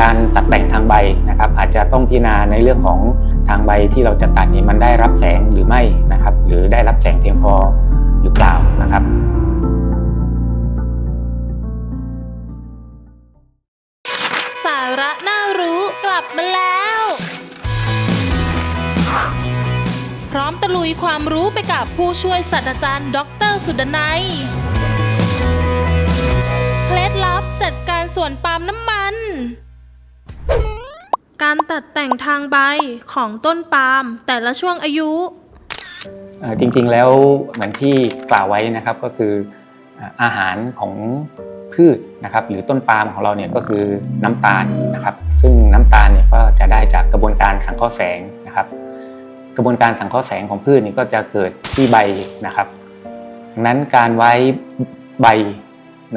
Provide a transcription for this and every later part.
การตัดแต่งทางใบนะครับ อาจจะต้องพิจารณาในเรื่องของทางใบที่เราจะตัดนี่มันได้รับแสงหรือไม่นะครับ หรือได้รับแสงเพียงพอหรือเปล่านะครับสาระน่ารู้กลับมาแล้ว พร้อมตะลุยความรู้ไปกับผู้ช่วยศาสตราจารย์ ดร สุดนัยเคล็ดลับจัดการสวนปาล์มน้ำมัน การตัดแต่งทางใบของต้นปาล์มแต่ละช่วงอายุ เอ่อจริงๆแล้วเหมือนที่กล่าวไว้นะครับก็คืออ่าอาหารของพืชนะครับหรือต้นปาล์มของเราเนี่ยก็คือน้ำตาลนะครับ ซึ่งน้ำตาลเนี่ยก็จะได้จากกระบวนการสังเคราะห์แสงนะครับ กระบวนการสังเคราะห์แสงของพืชนี่ก็จะเกิดที่ใบนะครับดังนั้นการไว้ใบ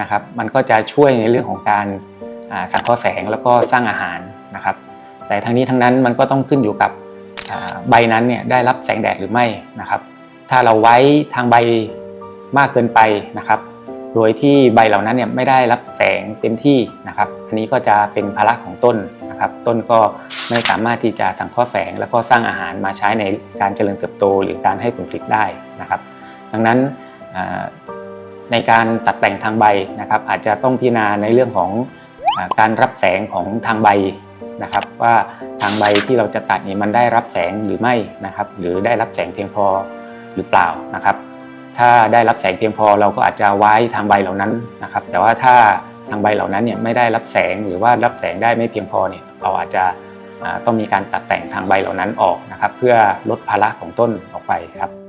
นะครับ มันก็จะช่วยในเรื่องของการอ่าสังเคราะห์แสงแล้วก็สร้างอาหารนะครับ แต่ทั้งนี้ทั้งนั้นมันก็ต้องขึ้นอยู่กับใบนั้นเนี่ยได้รับแสงแดดหรือไม่นะครับ ถ้าเราไว้ทางใบมากเกินไปนะครับ โดยที่ใบเหล่านั้นเนี่ยไม่ได้รับแสงเต็มที่นะครับ อันนี้ก็จะเป็นภาระของต้นนะครับ ต้นก็ไม่สามารถที่จะสังเคราะห์แสง แล้วก็สร้างอาหารมาใช้ในการเจริญเติบโต หรือการให้ผลผลิตได้นะครับ ดังนั้นในการตัดแต่งทางใบนะครับ อาจจะต้องพิจารณาในเรื่องของการรับแสงของทางใบ นะครับ ว่าทางใบที่เราจะตัดนี่มันได้รับแสงหรือไม่นะครับ หรือได้รับแสงเพียงพอหรือเปล่านะครับ ถ้าได้รับแสงเพียงพอเราก็อาจจะไว้ทางใบเหล่านั้นนะครับ แต่ว่าถ้าทางใบเหล่านั้นเนี่ยไม่ได้รับแสงหรือว่ารับแสงได้ไม่เพียงพอเนี่ยเราอาจจะต้องมีการตัดแต่งทางใบเหล่านั้นออกนะครับ เพื่อลดภาระของต้นออกไปครับ